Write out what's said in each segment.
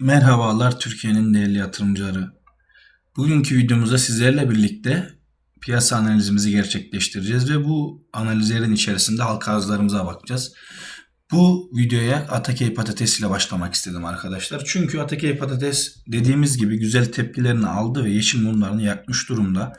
Merhabalar Türkiye'nin değerli yatırımcıları. Bugünkü videomuzda sizlerle birlikte piyasa analizimizi gerçekleştireceğiz ve bu analizlerin içerisinde halka arzlarımıza bakacağız. Bu videoya Atakey Patates ile başlamak istedim arkadaşlar. Çünkü Atakey Patates dediğimiz gibi güzel tepkilerini aldı ve yeşil mumlarını yakmış durumda.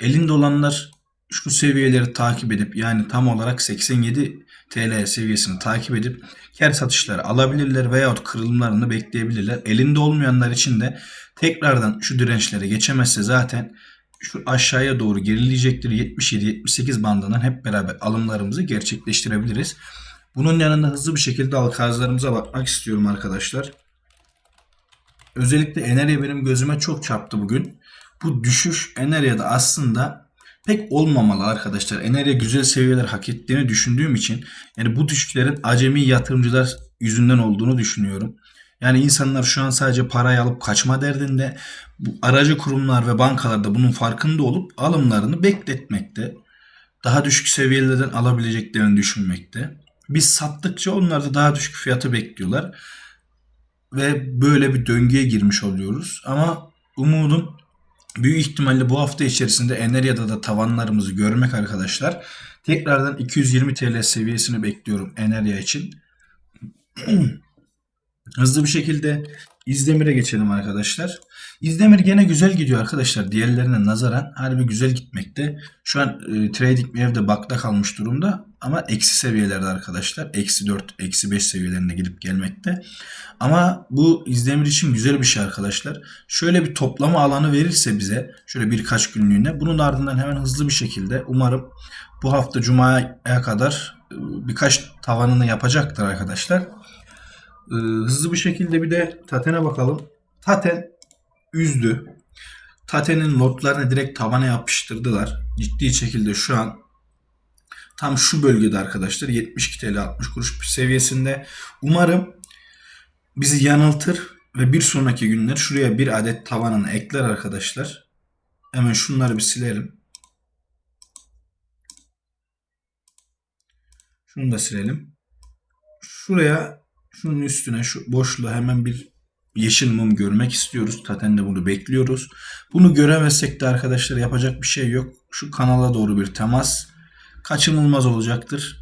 Elinde olanlar şu seviyeleri takip edip yani tam olarak 87 TL seviyesini takip edip kar satışları alabilirler veyahut kırılımlarını bekleyebilirler. Elinde olmayanlar için de tekrardan şu dirençlere geçemezse zaten şu aşağıya doğru gerileyecektir. 77-78 bandından hep beraber alımlarımızı gerçekleştirebiliriz. Bunun yanında hızlı bir şekilde alkazlarımıza bakmak istiyorum arkadaşlar. Özellikle Enerya benim gözüme çok çarptı bugün. Bu düşüş Enerya'da aslında pek olmamalı arkadaşlar. Enerya güzel seviyeler hak ettiğini düşündüğüm için yani bu düşüşlerin acemi yatırımcılar yüzünden olduğunu düşünüyorum. Yani insanlar şu an sadece parayı alıp kaçma derdinde. Bu aracı kurumlar ve bankalar da bunun farkında olup alımlarını bekletmekte. Daha düşük seviyelerden alabileceklerini düşünmekte. Biz sattıkça onlar da daha düşük fiyatı bekliyorlar. Ve böyle bir döngüye girmiş oluyoruz. Ama umudum büyük ihtimalle bu hafta içerisinde Enerya'da da tavanlarımızı görmek arkadaşlar. Tekrardan 220 TL seviyesini bekliyorum Enerya için. Hızlı bir şekilde İzdemir'e geçelim arkadaşlar. İzdemir gene güzel gidiyor arkadaşlar. Diğerlerine nazaran harbi güzel gitmekte. Şu an e, trading evde bakta kalmış durumda. Ama eksi seviyelerde arkadaşlar. Eksi 4, eksi 5 seviyelerine gidip gelmekte. Ama bu İzdemir için güzel bir şey arkadaşlar. Şöyle bir toplama alanı verirse bize şöyle birkaç günlüğüne. Bunun ardından hemen hızlı bir şekilde umarım bu hafta Cuma'ya kadar e, birkaç tavanını yapacaktır arkadaşlar. E, hızlı bir şekilde bir de Taten'e bakalım. Taten üzdü. Taten'in lotlarını direkt tabana yapıştırdılar. Ciddi şekilde şu an tam şu bölgede arkadaşlar 72 TL 60 kuruş seviyesinde. Umarım bizi yanıltır ve bir sonraki günler şuraya bir adet tavanını ekler arkadaşlar. Hemen şunları bir silelim. Şunu da silelim. Şuraya şunun üstüne şu boşluğa hemen bir yeşil mum görmek istiyoruz. Zaten de bunu bekliyoruz. Bunu göremezsek de arkadaşlar yapacak bir şey yok. Şu kanala doğru bir temas kaçınılmaz olacaktır.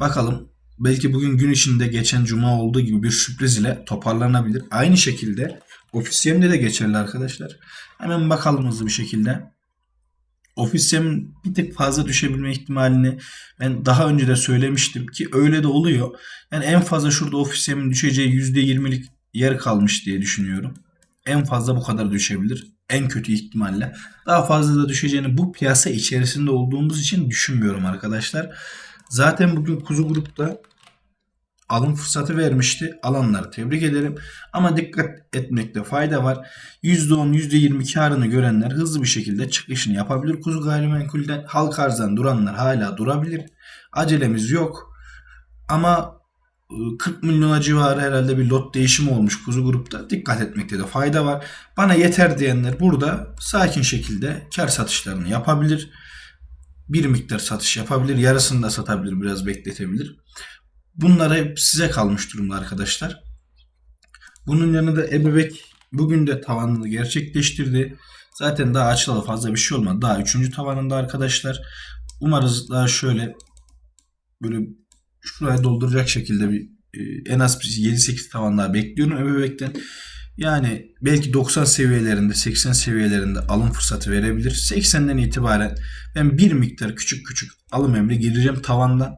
Bakalım belki bugün gün içinde geçen cuma olduğu gibi bir sürpriz ile toparlanabilir. Aynı şekilde ofisiyemde de geçerli arkadaşlar. Hemen bakalım hızlı bir şekilde. Ofisyemin bir tık fazla düşebilme ihtimalini ben daha önce de söylemiştim ki öyle de oluyor. Yani en fazla şurada ofisyemin düşeceği %20'lik yer kalmış diye düşünüyorum. En fazla bu kadar düşebilir. En kötü ihtimalle. Daha fazla da düşeceğini bu piyasa içerisinde olduğumuz için düşünmüyorum arkadaşlar. Zaten bugün Kuzu Grup'ta alım fırsatı vermişti. Alanları tebrik ederim. Ama dikkat etmekte fayda var. %10, %20 karını görenler hızlı bir şekilde çıkışını yapabilir. Kuzu gayrimenkulden halk arzdan duranlar hala durabilir. Acelemiz yok. Ama 40 ıı, milyona civarı herhalde bir lot değişimi olmuş kuzu grupta. Dikkat etmekte de fayda var. Bana yeter diyenler burada sakin şekilde kar satışlarını yapabilir. Bir miktar satış yapabilir. Yarısını da satabilir. Biraz bekletebilir. Bunlar hep size kalmış durumda arkadaşlar. Bunun yanında ebebek bugün de tavanını gerçekleştirdi. Zaten daha açılalı fazla bir şey olmadı. Daha üçüncü tavanında arkadaşlar. Umarız daha şöyle böyle şuraya dolduracak şekilde bir e, en az 7-8 tavan daha bekliyorum ebebekten. Yani belki 90 seviyelerinde 80 seviyelerinde alım fırsatı verebilir. 80'den itibaren ben bir miktar küçük küçük alım emri gireceğim tavandan.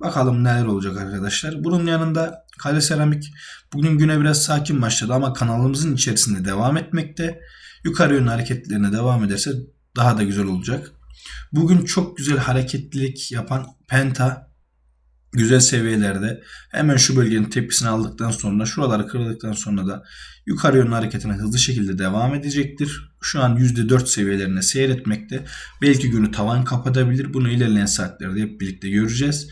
Bakalım neler olacak arkadaşlar. Bunun yanında Kale Seramik bugün güne biraz sakin başladı ama kanalımızın içerisinde devam etmekte. Yukarı yönlü hareketlerine devam ederse daha da güzel olacak. Bugün çok güzel hareketlilik yapan Penta güzel seviyelerde hemen şu bölgenin tepkisini aldıktan sonra şuraları kırıldıktan sonra da yukarı yönlü hareketine hızlı şekilde devam edecektir. Şu an %4 seviyelerinde seyretmekte. Belki günü tavan kapatabilir. Bunu ilerleyen saatlerde hep birlikte göreceğiz.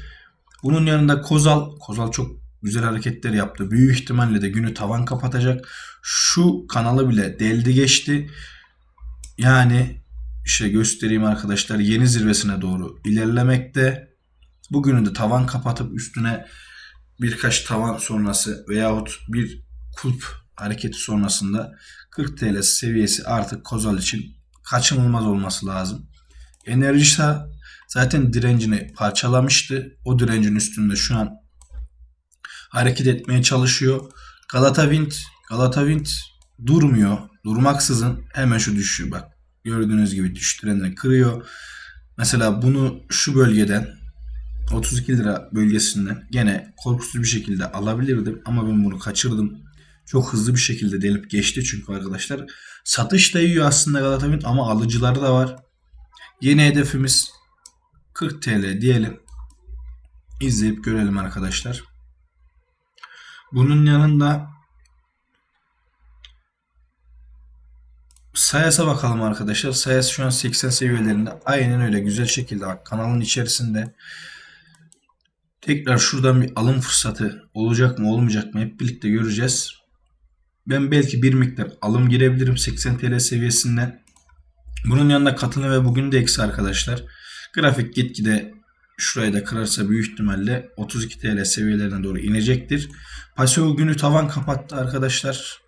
Bunun yanında Kozal, Kozal çok güzel hareketler yaptı. Büyük ihtimalle de günü tavan kapatacak. Şu kanalı bile deldi geçti. Yani işte göstereyim arkadaşlar yeni zirvesine doğru ilerlemekte. Bugünü de tavan kapatıp üstüne birkaç tavan sonrası veyahut bir kulp hareketi sonrasında 40 TL seviyesi artık Kozal için kaçınılmaz olması lazım. Enerjisa zaten direncini parçalamıştı. O direncin üstünde şu an hareket etmeye çalışıyor. Galata Wind, Galata Wind durmuyor. Durmaksızın hemen şu düşüyor bak. Gördüğünüz gibi düştürenleri kırıyor. Mesela bunu şu bölgeden 32 lira bölgesinden gene korkusuz bir şekilde alabilirdim ama ben bunu kaçırdım. Çok hızlı bir şekilde delip geçti çünkü arkadaşlar. Satış da yiyor aslında Galata Wind ama alıcıları da var. Yeni hedefimiz 40 TL diyelim. İzleyip görelim arkadaşlar. Bunun yanında Sayas'a bakalım arkadaşlar. Sayas şu an 80 seviyelerinde. Aynen öyle güzel şekilde kanalın içerisinde. Tekrar şuradan bir alım fırsatı olacak mı olmayacak mı hep birlikte göreceğiz. Ben belki bir miktar alım girebilirim 80 TL seviyesinden. Bunun yanında katılım ve bugün de eksi arkadaşlar. Grafik gitgide şurayı da kırarsa büyük ihtimalle 32 TL seviyelerine doğru inecektir. Paseo günü tavan kapattı arkadaşlar.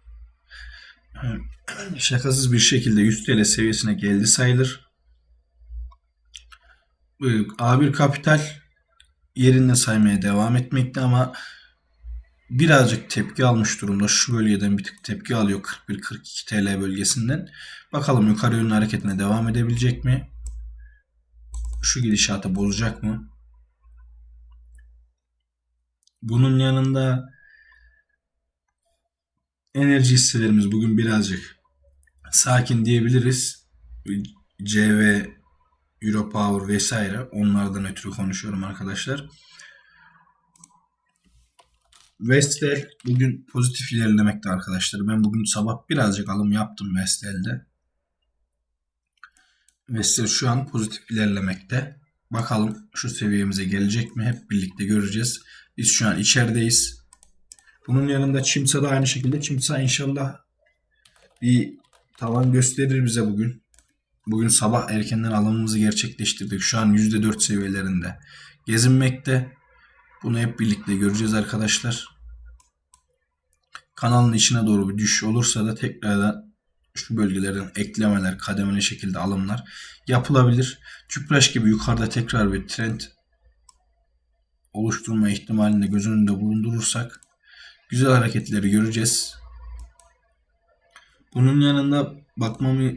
Şakasız bir şekilde 100 TL seviyesine geldi sayılır. Ee, A1 Kapital yerinde saymaya devam etmekte ama birazcık tepki almış durumda. Şu bölgeden bir tık tepki alıyor 41-42 TL bölgesinden. Bakalım yukarı yönlü hareketine devam edebilecek mi? Şu gidişatı bozacak mı? Bunun yanında enerji hisselerimiz bugün birazcık sakin diyebiliriz. CV, Europower vesaire onlardan ötürü konuşuyorum arkadaşlar. Vestel bugün pozitif ilerlemekte arkadaşlar. Ben bugün sabah birazcık alım yaptım Vestel'de. Vestel şu an pozitif ilerlemekte. Bakalım şu seviyemize gelecek mi? Hep birlikte göreceğiz. Biz şu an içerideyiz. Bunun yanında Çimsa da aynı şekilde. Çimsa inşallah bir tavan gösterir bize bugün. Bugün sabah erkenden alımımızı gerçekleştirdik. Şu an %4 seviyelerinde gezinmekte. Bunu hep birlikte göreceğiz arkadaşlar. Kanalın içine doğru bir düşüş olursa da tekrardan şu bölgelerden eklemeler, kademeli şekilde alımlar yapılabilir. Tüpraş gibi yukarıda tekrar bir trend oluşturma ihtimalini göz önünde bulundurursak güzel hareketleri göreceğiz. Bunun yanında bakmamı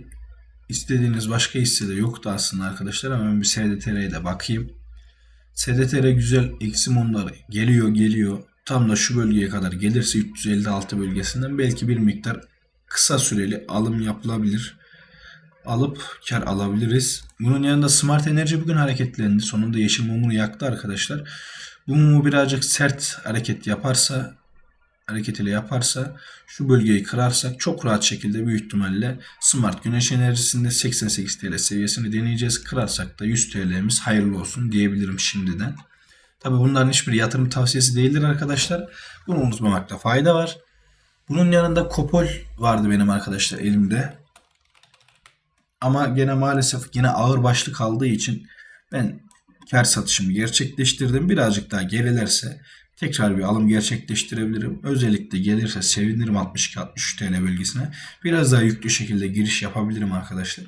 istediğiniz başka hisse de yoktu aslında arkadaşlar ama ben bir SDTR'ye de bakayım. SDTR güzel eksi mumları geliyor geliyor. Tam da şu bölgeye kadar gelirse 356 bölgesinden belki bir miktar kısa süreli alım yapılabilir. Alıp kar alabiliriz. Bunun yanında Smart Enerji bugün hareketlendi. Sonunda yeşil mumunu yaktı arkadaşlar. Bu mumu birazcık sert hareket yaparsa hareketiyle yaparsa şu bölgeyi kırarsak çok rahat şekilde büyük ihtimalle Smart Güneş Enerjisi'nde 88 TL seviyesini deneyeceğiz. Kırarsak da 100 TL'miz hayırlı olsun diyebilirim şimdiden. Tabi bunların hiçbir yatırım tavsiyesi değildir arkadaşlar. Bunu unutmamakta fayda var. Bunun yanında Kopol vardı benim arkadaşlar elimde. Ama gene maalesef yine ağır başlı kaldığı için ben kar satışımı gerçekleştirdim. Birazcık daha gerilerse tekrar bir alım gerçekleştirebilirim. Özellikle gelirse sevinirim 62-63 TL bölgesine. Biraz daha yüklü şekilde giriş yapabilirim arkadaşlar.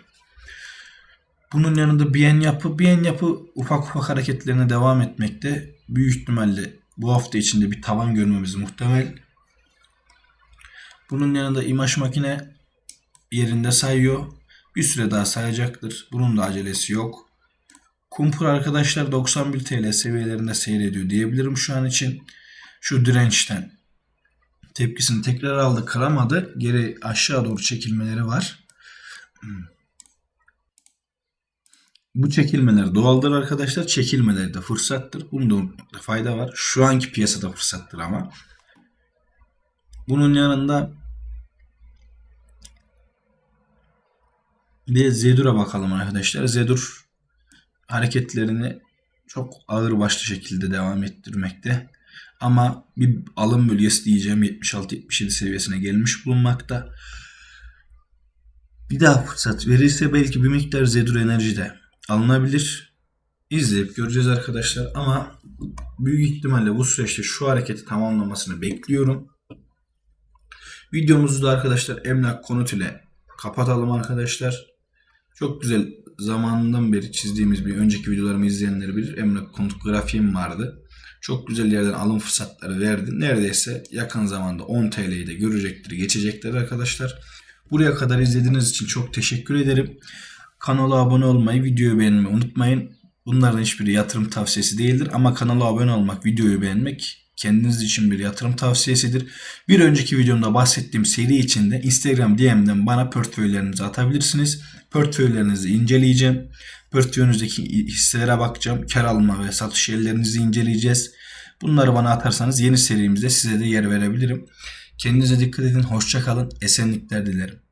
Bunun yanında BN yapı, BN yapı ufak ufak hareketlerine devam etmekte. Büyük ihtimalle bu hafta içinde bir tavan görmemiz muhtemel. Bunun yanında imaj makine yerinde sayıyor. Bir süre daha sayacaktır. Bunun da acelesi yok. Kumpur arkadaşlar 91 TL seviyelerinde seyrediyor diyebilirim şu an için. Şu dirençten tepkisini tekrar aldı kıramadı. Geri aşağı doğru çekilmeleri var. Bu çekilmeler doğaldır arkadaşlar. Çekilmeler de fırsattır. Bunda fayda var. Şu anki piyasada fırsattır ama. Bunun yanında bir de Zedur'a bakalım arkadaşlar. Zedur hareketlerini çok ağır başlı şekilde devam ettirmekte. Ama bir alım bölgesi diyeceğim 76-77 seviyesine gelmiş bulunmakta. Bir daha fırsat verirse belki bir miktar Zedur Enerji de alınabilir. İzleyip göreceğiz arkadaşlar ama büyük ihtimalle bu süreçte şu hareketi tamamlamasını bekliyorum. Videomuzu da arkadaşlar emlak konut ile kapatalım arkadaşlar. Çok güzel zamanından beri çizdiğimiz bir önceki videolarımı izleyenler bilir. Emlak konut grafiğim vardı. Çok güzel yerden alım fırsatları verdi. Neredeyse yakın zamanda 10 TL'yi de görecektir, geçecektir arkadaşlar. Buraya kadar izlediğiniz için çok teşekkür ederim. Kanala abone olmayı, videoyu beğenmeyi unutmayın. Bunların hiçbiri yatırım tavsiyesi değildir ama kanala abone olmak, videoyu beğenmek kendiniz için bir yatırım tavsiyesidir. Bir önceki videomda bahsettiğim seri içinde Instagram DM'den bana portföylerinizi atabilirsiniz. Portföylerinizi inceleyeceğim. Portföyünüzdeki hisselere bakacağım. Kar alma ve satış yerlerinizi inceleyeceğiz. Bunları bana atarsanız yeni serimizde size de yer verebilirim. Kendinize dikkat edin. Hoşça kalın. Esenlikler dilerim.